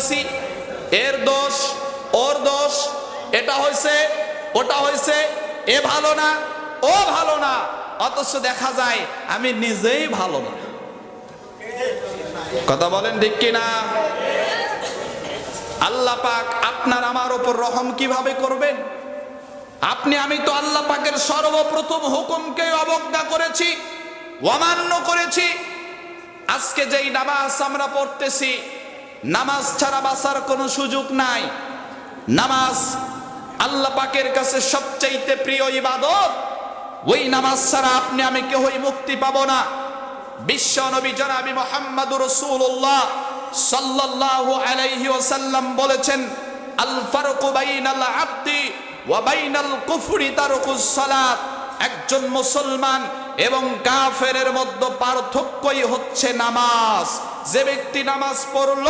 বলতেছি এর দোষ, ওর দোষ, এটা হয়েছে ওটা হয়েছে এ ভালো না, ও ভালো না, অথচ দেখা যায় আমি নিজেই ভালো না। কথা বলেন ঠিক কিনা? আল্লাহ পাক আপনার আমার উপর রহম কীভাবে করবেন? আপনি, আমি তো আল্লাহ পাকের সর্বপ্রথম হুকুমকে অবজ্ঞা করেছি, অমান্য করেছি। আজকে যেই নামাজ আমরা পড়তেছি নামাজ ছাড়া বাঁচার কোনো সুযোগ নাই। নামাজ আল্লাহ পাকের কাছে সবচাইতে প্রিয় ইবাদত। ওই নামাজ ছাড়া আপনি, আমি কেউই মুক্তি পাব না। বিশ্ব নবী জনাবি মোহাম্মদুর রসুল্লাহ সাল্লাল্লাহু আলাইহি ওয়াসাল্লাম বলেছেন, আল ফারকু বাইনাল আবদি ওয়া বাইনাল কুফরি তারকুস সালাত। একজন মুসলমান এবং কাফেরের মধ্যে পার্থক্যই হচ্ছে নামাজ। যে ব্যক্তি নামাজ পড়ল,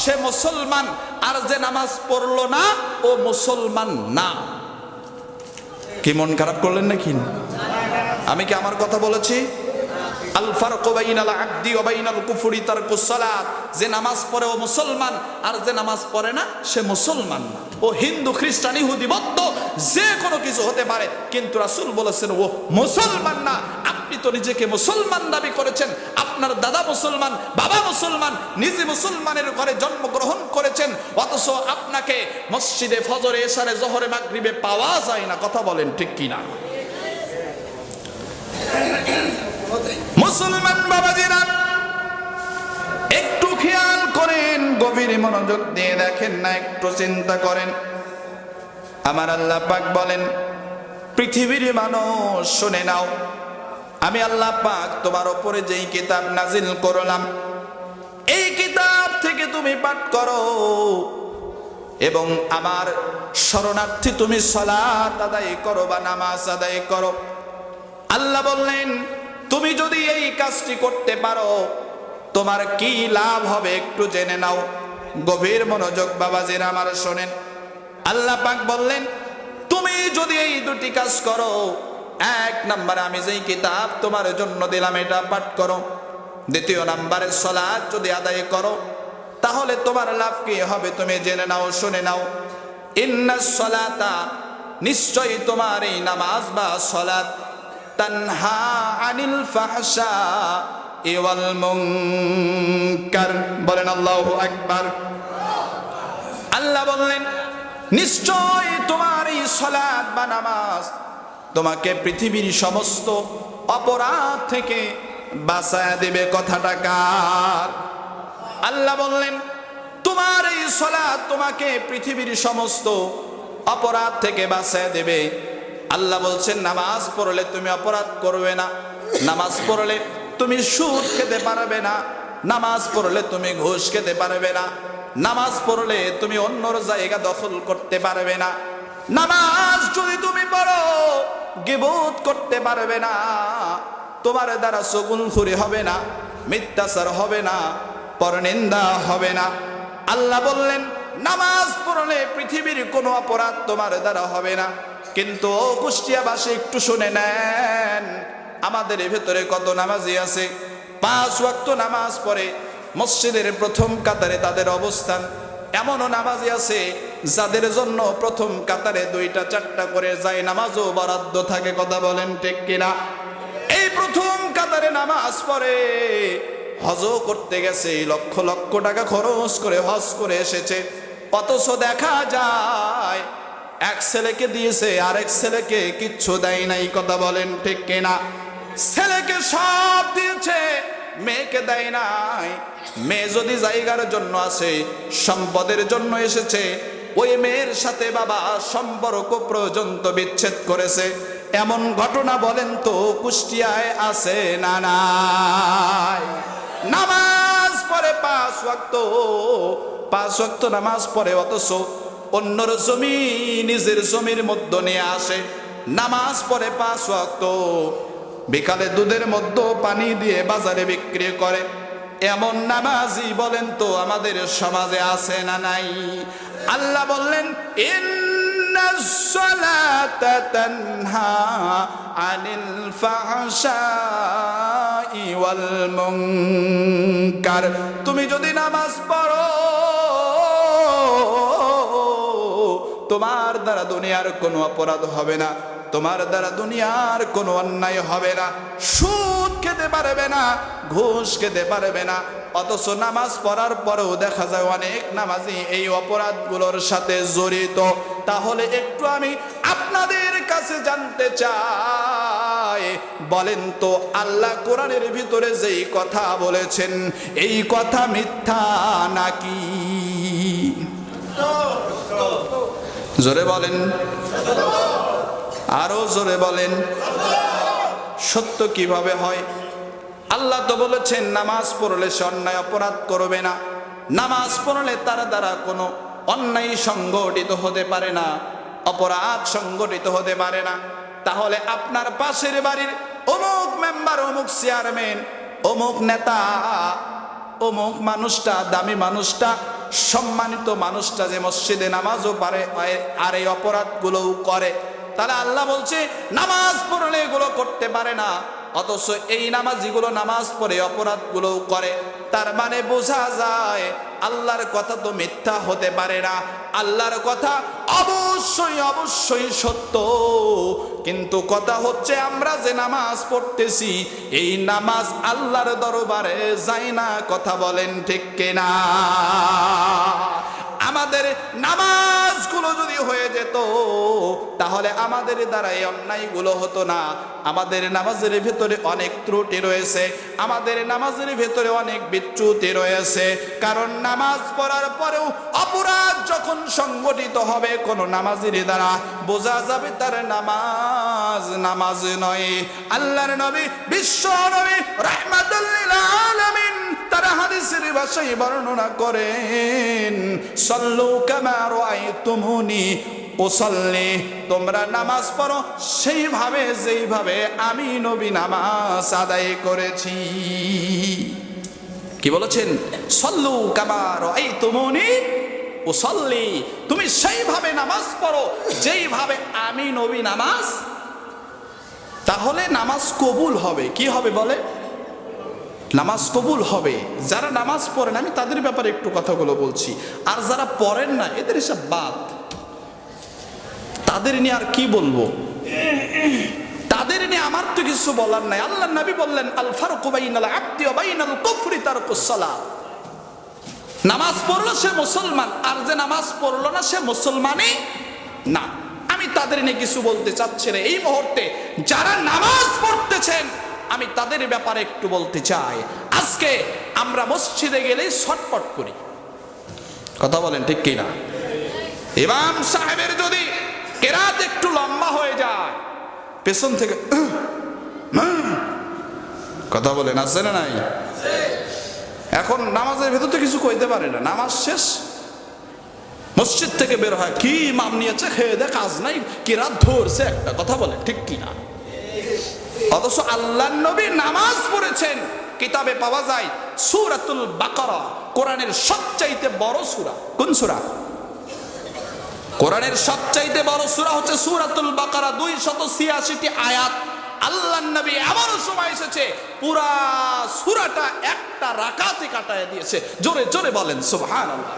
সে মুসলমান, আর যে নামাজ পড়ল না, ও মুসলমান না। কি মন খারাপ করলেন নাকি? আমি কি আমার কথা বলেছি? কুফরি যে নামাজ পড়ে ও মুসলমান, আর যে নামাজ পড়ে না, সে মুসলমান ও হিন্দু, খ্রিস্টান, ইহুদি যে কোনো কিছু হতে পারে, কিন্তু রাসূল বলেছেন ও মুসলমান না। আপনি তো নিজেকে মুসলমান দাবি করেছেন, আপনার দাদা মুসলমান, বাবা মুসলমান, নিজে মুসলমানের ঘরে জন্মগ্রহণ করেছেন, অথচ আপনাকে মসজিদে ফজরে এশারে জহরে, মাগরিবে পাওয়া যায় না, কথা বলেন ঠিক কিনা মুসলমান বাবাজিরা, একটু খেয়াল করেন, গভীর মনোযোগ দিয়ে দেখেন না, একটু চিন্তা করেন। আমার আল্লাহ পাক বলেন, পৃথিবীর মানুষ শুনে নাও। আমি আল্লাহ পাক তোমার ওপরে যেই কিতাব নাজিল করলাম, এই কিতাব থেকে তুমি পাঠ করো এবং আমার শরণার্থী তুমি সলাত আদায় করো বা নামাজ আদায় করো। আল্লাহ বললেন, তুমি যদি এই কাজটি করতে পারো, তোমার কি লাভ হবে একটু জেনে নাও। গভীর মনোযোগ বাবাজির আমার শোনেন। আল্লাহ পাক বললেন, তুমি যদি এই দুটি কাজ করো এক নাম্বারে আমি যেই কিতাব তোমার জন্য দিলাম, এটা পাঠ করো। দ্বিতীয় নাম্বারে সলাদ যদি আদায় করো, তাহলে তোমার লাভ কি হবে তুমি জেনে নাও, শুনে নাও। ইন্না সলাতা, নিশ্চয়ই তোমার এই নামাজ বা সলাত তানহা আনিল ফাহশা ইওয়াল মুনকার। বলেন আল্লাহু আকবার। আল্লাহ বললেন নিশ্চয় তোমার এই সলাৎ বা নামাজ তোমাকে পৃথিবীর সমস্ত অপরাধ থেকে বাঁচায় দেবে কথাটা কার? আল্লাহ বললেন, তোমার এই সলাৎ তোমাকে পৃথিবীর সমস্ত অপরাধ থেকে বাঁচায় দেবে। আল্লাহ বলছেন, নামাজ পড়লে তুমি অপরাধ করবে না। নামাজ পড়লে তুমি সুদ খেতে পারবে না। নামাজ পড়লে তুমি ঘুষ খেতে পারবে না। নামাজ পড়লে তুমি অন্যর জায়গা দখল করতে পারবে না। নামাজ যদি তুমি পড়ো গিবোধ করতে পারবে না। তোমার দ্বারা সগুন ফুরি হবে না, মিথ্যাচার হবে না, পরনিন্দা হবে না। আল্লাহ বললেন, নামাজ পড়লে পৃথিবীর কোনো অপরাধ তোমার দ্বারা হবে না। কিন্তু ও কুষ্টিয়াবাসী, একটু শুনে নেন, আমাদের ভেতরে কত নামাজি আছে। পাঁচ ওয়াক্ত নামাজ পড়ে, মসজিদের প্রথম কাতারে তাদের অবস্থান। এমনও নামাজি আছে যাদের জন্য প্রথম কাতারে দুইটা, চারটা করে যায় নামাজও বরাদ্দ থাকে, কথা বলেন ঠিক কিনা? এই প্রথম কাতারে নামাজ পড়ে হজও করতে গেছে, লক্ষ লক্ষ টাকা খরচ করে হজ করে এসেছে। অথচ দেখা যায়, এক ছেলেকে দিয়েছে, আরেক ছেলেকে কিচ্ছু দেয় নাই, কথা বলেন ঠিক কিনা? ছেলেকে সব দিয়েছে, মেয়েকে দেয় নাই। মেয়ে যদি জায়গার জন্য আসে, সম্পদের জন্য এসেছে ওই মেয়ের সাথে বাবা সম্পর্ক পর্যন্ত বিচ্ছেদ করেছে। এমন ঘটনা বলেন তো, কুষ্টিয়ায় আছে না নামাজ পড়ে পাঁচ ওয়াক্ত পাঁচ ওয়াক্ত নামাজ পড়ে অথচ অন্যর জমি নিজের জমির মধ্যে নিয়ে আসে। নামাজ পড়ে পাঁচ ওয়াক্ত, বিকালে দুধের মধ্যে পানি দিয়ে বাজারে বিক্রি করে। এমন নামাজি বলেন তো, আমাদের সমাজে আছে না নাই? আল্লাহ বললেন আনিল তুমি যদি নামাজ পড়ো, তোমার দ্বারা দুনিয়ার কোনো অপরাধ হবে না, তোমার দ্বারা দুনিয়ার কোনো অন্যায় হবে না। সুদ খেতে পারবে না, ঘুষ খেতে পারবে না অথচ নামাজ পড়ার পরেও দেখা যায় অনেক নামাজি এই অপরাধগুলোর সাথে জড়িত। তাহলে একটু আমি আপনাদের কাছে জানতে চাই। বলেন তো, আল্লাহ কোরআনের ভিতরে যেই কথা বলেছেন, এই কথা মিথ্যা নাকি? জোরে বলেন। আরও জোরে বলেন। সত্য কীভাবে হয়? আল্লাহ তো বলেছেন, নামাজ পড়লে সে অন্যায় অপরাধ করবে না। নামাজ পড়লে তার দ্বারা কোনো অন্যায় সংগঠিত হতে পারে না, অপরাধ সংগঠিত হতে পারে না। তাহলে আপনার পাশের বাড়ির অমুক মেম্বার, অমুক চেয়ারম্যান, অমুক নেতা, অমুক মানুষটা, দামি মানুষটা, সম্মানিত মানুষটা যে মসজিদে নামাজও পারে, আর এই অপরাধগুলোও করে। তাহলে আল্লাহ বলছে, নামাজ পড়লে এগুলো করতে পারে না। অথচ এই নামাজিগুলো নামাজ পড়ে, অপরাধগুলোও করে। তার মানে বোঝা যায়, আল্লাহর কথা তো মিথ্যা হতে পারে না। আল্লাহর কথা অবশ্যই অবশ্যই সত্য। কিন্তু কথা হচ্ছে, আমরা যে নামাজ পড়তেছি, এই নামাজ আল্লাহর দরবারে যায় না, কথা বলেন ঠিক কিনা? আমাদের নামাজগুলো যদি হয়ে যেত, তাহলে আমাদের দ্বারা এই অন্যায়গুলো হতো না। আমাদের নামাজের ভেতরে অনেক ত্রুটি রয়েছে, আমাদের নামাজের ভেতরে অনেক বিচ্যুতি রয়েছে। কারণ নামাজ পড়ার পরেও অপরাধ যখন সংগঠিত হবে কোনো নামাজের দ্বারা, বোঝা যাবে তার নামাজ নামাজ নয়। আল্লাহর নবী, বিশ্ব নবী, রহমাতুল্লিল আলামিন তারা হাদিসের ভাষায় বর্ণনা করেন, সল্লু কামা রাআইতুমুনি ওসল্লি তোমরা নামাজ পড়ো সেইভাবে যেইভাবে আমি নবী নামাজ আদায় করেছি। কি বলেছেন? সল্লু কামা রাআইতুমুনি ওসল্লি তুমি সেইভাবে নামাজ পড়ো যেইভাবে আমি নবী নামাজ তাহলে নামাজ কবুল হবে। কি হবে বলে? নামাজ কবুল হবে। যারা নামাজ পড়েন আমি তাদের ব্যাপারে একটু কথাগুলো বলছি। আর যারা পড়েন না, এদের এসব বাদ। তাদের নিয়ে আর কি বলব? তাদের নিয়ে আমার তো কিছু বলার নাই। আল্লাহ নবী বললেন, আল ফারুক বাইনাল আব্দি বাইনাল কুফরি তারকুস সালাত। নামাজ পড়ল সে মুসলমান, আর যে নামাজ পড়ল না, সে মুসলমানই না। আমি তাদের নিয়ে কিছু বলতে চাচ্ছি না। এই মুহূর্তে যারা নামাজ পড়তেছেন, আমি তাদের ব্যাপারে একটু বলতে চাই। আজকে আমরা মসজিদে গেলে ছটপট করি। কথা বলেন ঠিক কিনা? ইমাম সাহেবের যদি কেরাত একটু লম্বা হয়ে যায়, পেছন থেকে কথা বলেন, আছে না নাই? এখন নামাজের ভেতর তো কিছু কইতে পারে না। নামাজ শেষ? মসজিদ থেকে বের হয়, কি মাম নিয়েছে? খেয়ে দে কাজ নাই। কিরাত ধরছে একটা কথা বলে, ঠিক কিনা অথচ আল্লাহ নবী নামাজ পড়েছেন, কিতাবে পাওয়া যায়, সুরাতুল বাকারা, কোরআনের সবচাইতে বড় সূরা। কোন সূরা? কোরআনের সবচাইতে বড় সূরা হচ্ছে সুরাতুল বাকারা দুই শত ছিয়াশিটি আয়াত। আল্লাহ নবী এমন সময় এসেছে, পুরা সূরাটা একটা রাকাতে কাটায় দিয়েছে। জোরে জোরে বলেন, সুবহানাল্লাহ।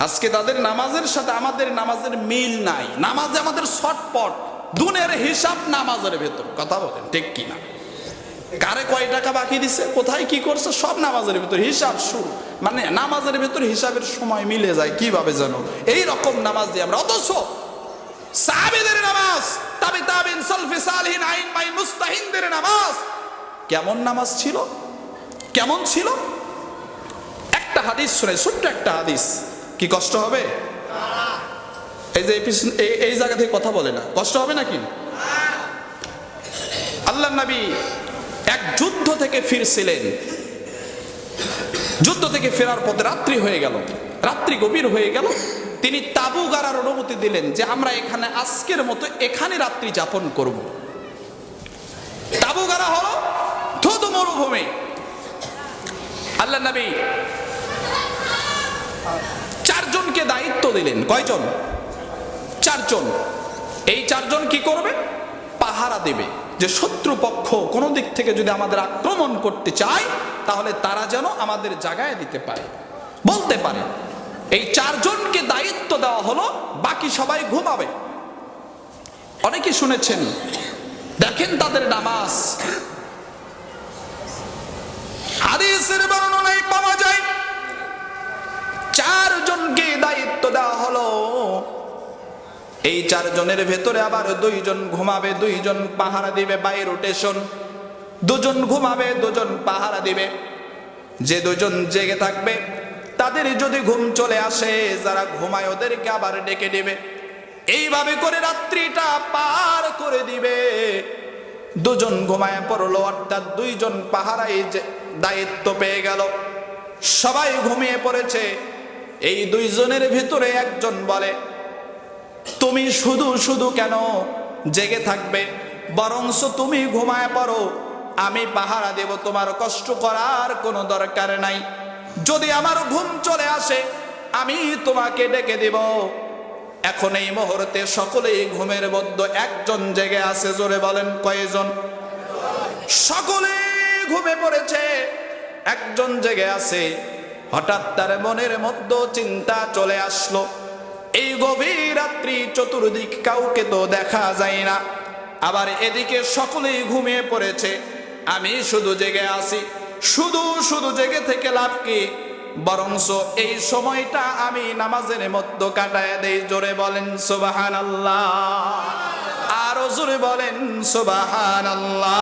আজকে তাদের নামাজের সাথে আমাদের নামাজের মিল নাই। নামাজে আমাদের ছটপট। দুনের হিসাব নামাজের ভেতর। কথা বলেন, ঠিক কি না কারে কয় টাকা বাকি দিছে? কোথায় কি করছে? সব নামাজের ভিতর। হিসাব শুরু। মানে নামাজের ভিতর হিসাবের সময় মিলে যায়, কীভাবে জানো এই রকম নামাজ দিয়ে আমরা অথচ সাহাবীদের নামাজ, তাবে তাবিন, সালফে সালহিন, আইন মাই মুস্তাহিনদের নামাজ। কেমন নামাজ ছিল? কেমন ছিল? একটা হাদিস শুনে, ছোট্ট একটা হাদিস। কি কষ্ট হবে? এই যে এই জায়গা থেকে কথা বলে না। কষ্ট হবে নাকি? আল্লাহ নবী এক যুদ্ধ থেকে ফিরছিলেন। যুদ্ধ থেকে ফেরার পথে রাত্রি হয়ে গেল। রাত্রি গভীর হয়ে গেল। তিনি তাবু গাড়ার অনুমতি দিলেন যে আমরা এখানে আজকের মতো এখানে রাত্রি যাপন করব। তাবু গাড়া হলো ধুধু মরুভূমি। আল্লাহ নবী চারজনকে দায়িত্ব দিলেন। কয়জন? চারজন। এই চারজন কি করবে? পাহারা দেবে যে শত্রুপক্ষ কোনো দিক থেকে যদি আমাদের আক্রমণ করতে চায়, তাহলে তারা যেন আমাদের জায়গায় দিতে পারে। বলতে পারে, এই চারজনকে দায়িত্ব দেওয়া হলো, বাকি সবাই ঘুমাবে। অনেকে শুনেছেন, দেখেন তাদের নামাজ। হাদিসের বর্ণনায় পাওয়া যায় চারজনকে দায়িত্ব দেওয়া হলো। এই চারজনের ভেতরে আবার দুইজন ঘুমাবে, দুইজন পাহারা দিবে বাই রোটেশন দুজন ঘুমাবে, দুজন পাহারা দিবে। যে দুজন জেগে থাকবে, তাদের যদি ঘুম চলে আসে, যারা ঘুমায় ওদেরকে আবার ডেকে দিবে। এইভাবে করে রাত্রিটা পার করে দিবে। দুজন ঘুমায় পড়ল, অর্থাৎ দুইজন পাহারাই দায়িত্ব পেয়ে গেল। সবাই ঘুমিয়ে পড়েছে। এই দুইজনের ভিতরে একজন বলে, তুমি শুধু শুধু কেন জেগে থাকবে? বরংস তুমি ঘুমায় পড়ো। আমি পাহারা দেব, তোমার কষ্ট করার কোনো দরকার নাই। যদি আমার ঘুম চলে আসে, আমি তোমাকে ডেকে দেব। এখন এই মুহূর্তে সকলেই ঘুমের মধ্যে একজন জেগে আছে, জোরে বলেন কয়জন? সকলেই ঘুমে পড়েছে, একজন জেগে আছে। হঠাৎ তার মনের মধ্যে চিন্তা চলে আসলো। এই গভীর রাত্রি চতুর্দিক কাউকে তো দেখা যায় না। আবার এদিকে সকলেই ঘুমিয়ে পড়েছে। আমি শুধু জেগে আছি। শুধু শুধু জেগে থেকে লাভ কি? বরংস এই সময়টা আমি নামাজের মধ্যে কাটায় দেই। জোরে বলেন সুবাহান আল্লাহ আরও জোরে বলেন সুবাহান আল্লাহ